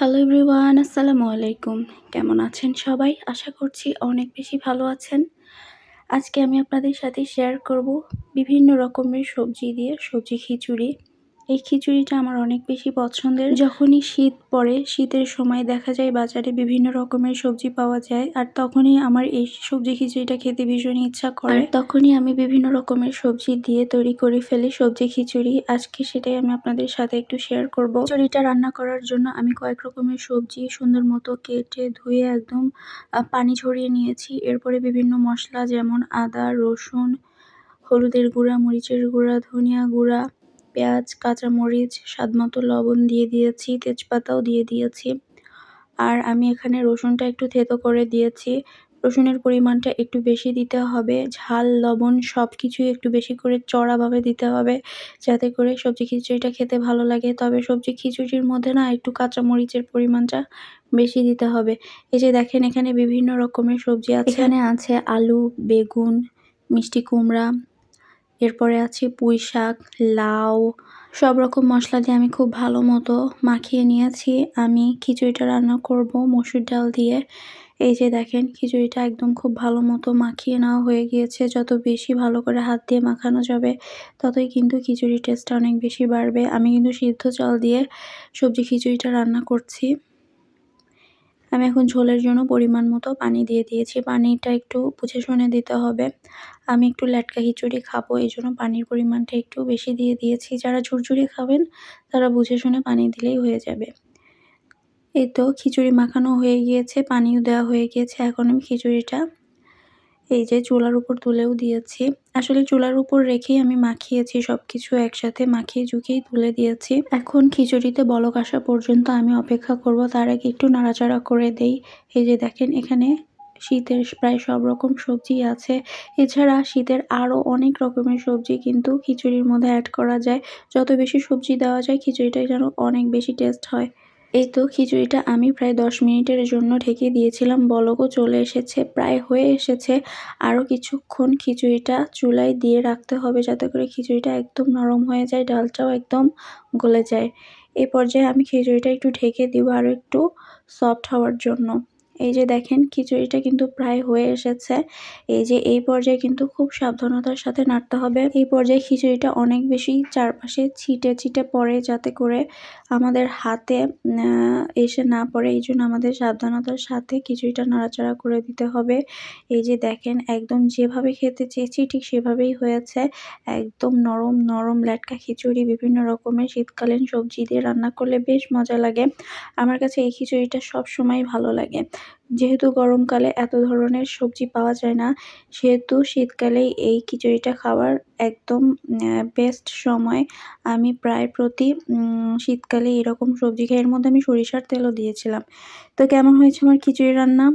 Hello everyone আসসালামু আলাইকুম। কেমন আছেন সবাই? আশা করছি অনেক বেশি ভালো আছেন। আজকে আমি আপনাদের সাথে শেয়ার করব বিভিন্ন রকমের সবজি দিয়ে সবজি খিচুড়ি। এই খিচুড়িটা আমার অনেক বেশি পছন্দের। যখনই শীত পড়ে, শীতের সময় দেখা যায় বাজারে বিভিন্ন রকমের সবজি পাওয়া যায়, আর তখনই আমার এই সবজি খিচুড়িটা খেতে ভীষণ ইচ্ছা করে। তখনই আমি বিভিন্ন রকমের সবজি দিয়ে তৈরি করে ফেলি সবজি খিচুড়ি। আজকে সেটাই আমি আপনাদের সাথে একটু শেয়ার করব। খিচুড়িটা রান্না করার জন্য আমি কয়েক রকমের সবজি সুন্দর মতো কেটে ধুয়ে একদম পানি ঝরিয়ে নিয়েছি। এরপরে বিভিন্ন মশলা যেমন আদা, রসুন, হলুদের গুঁড়া, মরিচের গুঁড়া, ধনিয়া গুঁড়া পেঁয়াজ, কাঁচামরিচ, স্বাদমতো লবণ দিয়ে দিয়েছি, তেজপাতাও দিয়ে দিয়েছি। আর আমি এখানে রসুনটা একটু থেতো করে দিয়েছি। রসুনের পরিমাণটা একটু বেশি দিতে হবে। ঝাল, লবণ সব কিছুই একটু বেশি করে চড়াভাবে দিতে হবে যাতে করে সবজি খিচুড়িটা খেতে ভালো লাগে। তবে সবজি খিচুড়ির মধ্যে না একটু কাঁচামরিচের পরিমাণটা বেশি দিতে হবে। এই যে দেখেন এখানে বিভিন্ন রকমের সবজি আছে। এখানে আছে আলু, বেগুন, মিষ্টি কুমড়া এরপরে আছে পুঁই শাক লাউ, সব রকম মশলা দিয়ে আমি খুব ভালো মতো মাখিয়ে নিয়েছি। আমি খিচুড়িটা রান্না করব মসুর ডাল দিয়ে। এই যে দেখেন, খিচুড়িটা একদম খুব ভালো মতো মাখিয়ে নেওয়া হয়ে গিয়েছে। যত বেশি ভালো করে হাত দিয়ে মাখানো যাবে, ততই কিন্তু খিচুড়ির টেস্টটা অনেক বেশি বাড়বে। আমি কিন্তু সিদ্ধ চাল দিয়ে সবজি খিচুড়িটা রান্না করছি। আমি এখন ঝোলের জন্য পরিমাণ মতো পানি দিয়ে দিয়েছি। পানিটা একটু বুঝে শুনে দিতে হবে। আমি একটু ল্যাটকা খিচুড়ি খাব, এই জন্য পানির পরিমাণটা একটু বেশি দিয়ে দিয়েছি। যারা ঝুরঝুরি খাবেন, তারা বুঝে শুনে পানি দিলেই হয়ে যাবে। এই তো খিচুড়ি মাখানো হয়ে গিয়েছে, পানিও দেওয়া হয়ে গিয়েছে। এখন আমি খিচুড়িটা এই যে চুলার উপর তুলেও দিয়েছি। আসলে চুলার উপর রেখেই আমি মাখিয়েছি সব কিছু একসাথে, মাখিয়ে ঝুঁকিয়েই তুলে দিয়েছি। এখন খিচুড়িতে বলক আসা পর্যন্ত আমি অপেক্ষা করব, তার আগে একটু নাড়াচাড়া করে দেই। এই যে দেখেন, এখানে শীতের প্রায় সব রকম সবজি আছে। এছাড়া শীতের আরও অনেক রকমের সবজি কিন্তু খিচুড়ির মধ্যে অ্যাড করা যায়। যত বেশি সবজি দেওয়া যায়, খিচুড়িটাই যেন অনেক বেশি টেস্ট হয়। এই তো খিচুড়িটা আমি প্রায় দশ মিনিটের জন্য ঢেকে দিয়েছিলাম। বলকও চলে এসেছে, প্রায় হয়ে এসেছে। আরও কিছুক্ষণ খিচুড়িটা চুলায় দিয়ে রাখতে হবে যাতে করে খিচুড়িটা একদম নরম হয়ে যায়, ডালটাও একদম গলে যায়। এ পর্যায়ে আমি খিচুড়িটা একটু ঢেকে দিব আরও একটু সফট হওয়ার জন্য। এই যে দেখেন, খিচুড়িটা কিন্তু প্রায় হয়ে এসেছে। এই যে এই পর্যায়ে কিন্তু খুব সাবধানতার সাথে নাড়তে হবে। এই পর্যায়ে খিচুড়িটা অনেক বেশি চারপাশে ছিটে ছিটে পড়ে যাতে করে আমাদের হাতে এসে না পড়ে। এই জন্য আমাদের সাবধানতার সাথে খিচুড়িটা নাড়াচাড়া করে দিতে হবে। এই যে দেখেন, একদম যেভাবে খেতে চেয়েছি ঠিক সেভাবেই হয়েছে। একদম নরম নরম ল্যাটকা খিচুড়ি, বিভিন্ন রকমের শীতকালীন সবজি দিয়ে রান্না করলে বেশ মজা লাগে। আমার কাছে এই খিচুড়িটা সব সময় ভালো লাগে। যেহেতু গরমকালে এত ধরনের সবজি পাওয়া যায় না, সেহেতু শীতকালেই এই খিচুড়িটা খাওয়ার একদম বেস্ট সময়। আমি প্রায় প্রতি শীতকালে এরকম সবজি খাই এর মধ্যে আমি সরিষার তেলও দিয়েছিলাম। তো কেমন হয়েছে আমার খিচুড়ি রান্না?